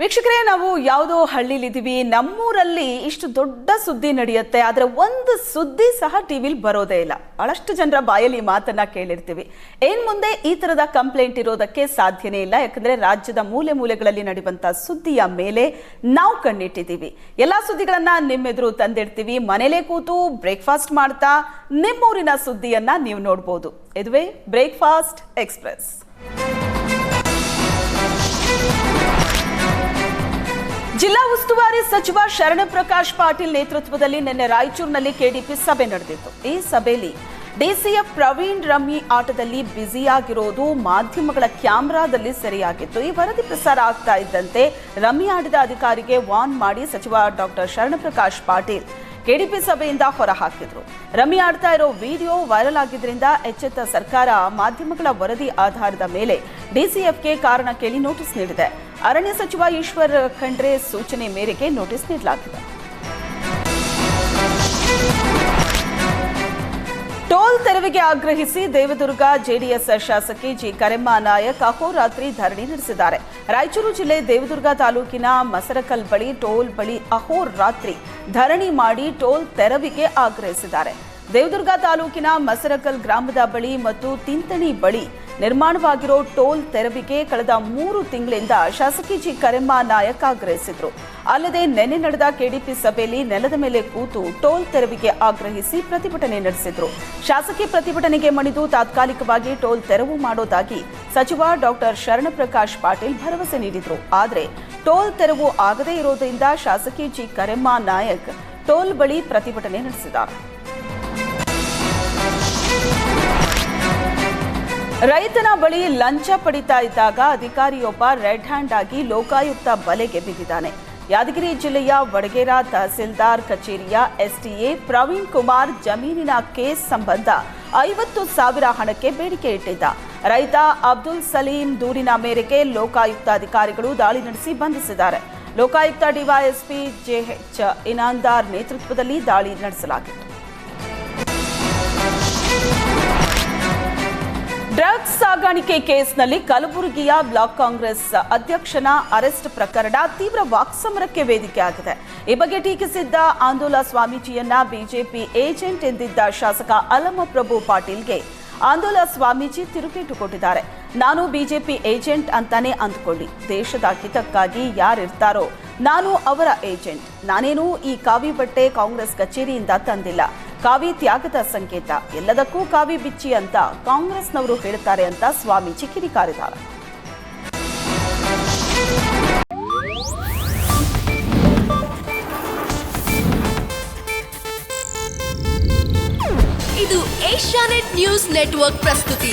ವೀಕ್ಷಕರೇ, ನಾವು ಯಾವುದೋ ಹಳ್ಳಿಲಿದ್ದೀವಿ ನಮ್ಮೂರಲ್ಲಿ ಇಷ್ಟು ದೊಡ್ಡ ಸುದ್ದಿ ನಡೆಯುತ್ತೆ. ಆದರೆ ಒಂದು ಸುದ್ದಿ ಸಹ ಟಿವಿಲಿ ಬರೋದೇ ಇಲ್ಲ. ಬಹಳಷ್ಟು ಜನರ ಬಾಯಲ್ಲಿ ಮಾತನ್ನ ಕೇಳಿರ್ತೀವಿ. ಏನ್ ಮುಂದೆ ಈ ತರದ ಕಂಪ್ಲೇಂಟ್ ಇರೋದಕ್ಕೆ ಸಾಧ್ಯನೇ ಇಲ್ಲ. ಯಾಕಂದ್ರೆ ರಾಜ್ಯದ ಮೂಲೆ ಮೂಲೆಗಳಲ್ಲಿ ನಡೆಯುವಂತ ಸುದ್ದಿಯ ಮೇಲೆ ನಾವು ಕಣ್ಣಿಟ್ಟಿದ್ದೀವಿ. ಎಲ್ಲಾ ಸುದ್ದಿಗಳನ್ನ ನಿಮ್ಮೆದುರು ತಂದಿಡ್ತೀವಿ. ಮನೇಲೆ ಕೂತು ಬ್ರೇಕ್ಫಾಸ್ಟ್ ಮಾಡ್ತಾ ನಿಮ್ಮೂರಿನ ಸುದ್ದಿಯನ್ನ ನೀವು ನೋಡ್ಬೋದು. ಇದುವೇ ಬ್ರೇಕ್ಫಾಸ್ಟ್ ಎಕ್ಸ್ಪ್ರೆಸ್. ಜಿಲ್ಲಾ ಉಸ್ತುವಾರಿ ಸಚಿವ ಶರಣಪ್ರಕಾಶ್ ಪಾಟೀಲ್ ನೇತೃತ್ವದಲ್ಲಿ ನಿನ್ನೆ ರಾಯಚೂರಿನಲ್ಲಿ ಕೆಡಿಪಿ ಸಭೆ ನಡೆದಿತ್ತು. ಈ ಸಭೆಯಲ್ಲಿ ಡಿಸಿಎಫ್ ಪ್ರವೀಣ್ ರಮ್ಮಿ ಆಟದಲ್ಲಿ ಬ್ಯುಸಿಯಾಗಿರೋದು, ಮಾಧ್ಯಮಗಳ ಕ್ಯಾಮೆರಾದಲ್ಲಿ ಸೆರೆಯಾಗಿತ್ತು. ಈ ವರದಿ ಪ್ರಸಾರ ಆಗ್ತಾ ಇದ್ದಂತೆ ರಮ್ಮಿ ಆಡಿದ ಅಧಿಕಾರಿಗೆ ವಾನ್ ಮಾಡಿ ಸಚಿವ ಡಾಕ್ಟರ್ ಶರಣಪ್ರಕಾಶ್ ಪಾಟೀಲ್ ಕೆಡಿಪಿ ಸಭೆಯಿಂದ ಹೊರಹಾಕಿದ್ರು. ರಮ್ಮಿ ಆಡ್ತಾ ಇರೋ ವಿಡಿಯೋ ವೈರಲ್ ಆಗಿದ್ದರಿಂದ ಎಚ್ಚೆತ್ತ ಸರ್ಕಾರ ಮಾಧ್ಯಮಗಳ ವರದಿ ಆಧಾರದ ಮೇಲೆ ಡಿಸಿಎಫ್ಗೆ ಕಾರಣ ಕೇಳಿ ನೋಟಿಸ್ ನೀಡಿದೆ. ಅರಣ್ಯ ಸಚಿವ ಈಶ್ವರ್ ಖಂಡ್ರೆ ಸೂಚನೆ ಮೇರೆಗೆ ನೋಟಿಸ್ ನೀಡಲಾಗಿದೆ. ಟೋಲ್ ತೆರವಿಗೆ ಆಗ್ರಹಿಸಿ ದೇವದುರ್ಗ ಜೆಡಿಎಸ್ ಶಾಸಕಿ ಜಿ ಕರೆಮ್ಮ ನಾಯಕ್ ಅಹೋರಾತ್ರಿ ಧರಣಿ ನಡೆಸಿದ್ದಾರೆ. ರಾಯಚೂರು ಜಿಲ್ಲೆ ದೇವದುರ್ಗ ತಾಲೂಕಿನ ಮಸರಕಲ್ ಬಳಿ ಟೋಲ್ ಬಳಿ ಅಹೋರಾತ್ರಿ ಧರಣಿ ಮಾಡಿ ಟೋಲ್ ತೆರವಿಗೆ ಆಗ್ರಹಿಸಿದ್ದಾರೆ. ದೇವದುರ್ಗ ತಾಲೂಕಿನ ಮಸರಕಲ್ ಗ್ರಾಮದ ಬಳಿ ಮತ್ತು ತಿಂತಣಿ ಬಳಿ ನಿರ್ಮಾಣವಾಗಿರೋ ಟೋಲ್ ತೆರವಿಗೆ ಕಳೆದ ಮೂರು ತಿಂಗಳಿಂದ ಶಾಸಕಿ ಜಿ ಕರೆಮ್ಮ ನಾಯಕ್ ಆಗ್ರಹಿಸಿದ್ರು. ಅಲ್ಲದೆ ನಿನ್ನೆ ನಡೆದ ಕೆಡಿಪಿ ಸಭೆಯಲ್ಲಿ ನೆಲದ ಮೇಲೆ ಕೂತು ಟೋಲ್ ತೆರವಿಗೆ ಆಗ್ರಹಿಸಿ ಪ್ರತಿಭಟನೆ ನಡೆಸಿದ್ರು. ಶಾಸಕಿ ಪ್ರತಿಭಟನೆಗೆ ಮಣಿದು ತಾತ್ಕಾಲಿಕವಾಗಿ ಟೋಲ್ ತೆರವು ಮಾಡೋದಾಗಿ ಸಚಿವ ಡಾಕ್ಟರ್ ಶರಣಪ್ರಕಾಶ್ ಪಾಟೀಲ್ ಭರವಸೆ ನೀಡಿದ್ರು. ಆದರೆ ಟೋಲ್ ತೆರವು ಆಗದೇ ಇರೋದ್ರಿಂದ ಶಾಸಕಿ ಜಿ ಕರೆಮ್ಮ ನಾಯಕ್ ಟೋಲ್ ಬಳಿ ಪ್ರತಿಭಟನೆ ನಡೆಸಿದ್ದಾರೆ. ರೈತನ ಬಳಿ ಲಂಚ ಪಡಿತಾ ಇದ್ದಾಗ ಅಧಿಕಾರಿಯೊಬ್ಬ ರೆಡ್ ಹ್ಯಾಂಡ್ ಆಗಿ ಲೋಕಾಯುಕ್ತ ಬಲೆಗೆ ಬಿದ್ದಿದ್ದಾನೆ. ಯಾದಗಿರಿ ಜಿಲ್ಲೆಯ ವಡಗೇರ ತಹಸೀಲ್ದಾರ್ ಕಚೇರಿಯ ಎಸ್ಟಿಎ ಪ್ರವೀಣ್ ಕುಮಾರ್ ಜಮೀನಿನ ಕೇಸ್ ಸಂಬಂಧ ಐವತ್ತು ಸಾವಿರ ಹಣಕ್ಕೆ ಬೇಡಿಕೆ ಇಟ್ಟಿದ್ದ. ರೈತ ಅಬ್ದುಲ್ ಸಲೀಂ ದೂರಿನ ಮೇರೆಗೆ ಲೋಕಾಯುಕ್ತ ಅಧಿಕಾರಿಗಳು ದಾಳಿ ನಡೆಸಿ ಬಂಧಿಸಿದ್ದಾರೆ. ಲೋಕಾಯುಕ್ತ ಡಿವೈಎಸ್ಪಿ ಜೆಎಚ್ ಇನಾಂದಾರ್ ನೇತೃತ್ವದಲ್ಲಿ ದಾಳಿ ನಡೆಸಲಾಗಿತ್ತು. ಡ್ರಗ್ಸ್ ಸಾಗಾಣಿಕೆ ಕೇಸ್ನಲ್ಲಿ ಕಲಬುರಗಿಯ ಬ್ಲಾಕ್ ಕಾಂಗ್ರೆಸ್ ಅಧ್ಯಕ್ಷನ ಅರೆಸ್ಟ್ ಪ್ರಕರಣ ತೀವ್ರ ವಾಕ್ಸಮರಕ್ಕೆ ವೇದಿಕೆ ಆಗಿದೆ. ಈ ಬಗ್ಗೆ ಟೀಕಿಸಿದ್ದ ಆಂದೋಲ ಸ್ವಾಮೀಜಿಯನ್ನ ಬಿಜೆಪಿ ಏಜೆಂಟ್ ಎಂದಿದ್ದ ಶಾಸಕ ಅಲಮಪ್ರಭು ಪಾಟೀಲ್ಗೆ ಆಂದೋಲ ಸ್ವಾಮೀಜಿ ತಿರುಗೇಟು ಕೊಟ್ಟಿದ್ದಾರೆ ನಾನು ಬಿಜೆಪಿ ಏಜೆಂಟ್ ಅಂತಾನೆ ಅಂದ್ಕೊಳ್ಳಿ. ದೇಶದ ಹಿತಕ್ಕಾಗಿ ಯಾರಿರ್ತಾರೋ ನಾನು ಅವರ ಏಜೆಂಟ್. ನಾನೇನು ಈ ಕಾವಿ ಬಟ್ಟೆ ಕಾಂಗ್ರೆಸ್ ಕಚೇರಿಯಿಂದ ತಂದಿಲ್ಲ. ಕಾವಿ ತ್ಯಾಗದ ಸಂಕೇತ. ಎಲ್ಲದಕ್ಕೂ ಕಾವಿ ಬಿಚ್ಚಿ ಅಂತ ಕಾಂಗ್ರೆಸ್ನವರು ಹೇಳ್ತಾರೆ ಅಂತ ಸ್ವಾಮೀಜಿ ಕಿಡಿಕಾರಿದ್ದಾರೆ ಇದು ಏಷ್ಯಾನೆಟ್ ನ್ಯೂಸ್ ನೆಟ್ವರ್ಕ್ ಪ್ರಸ್ತುತಿ.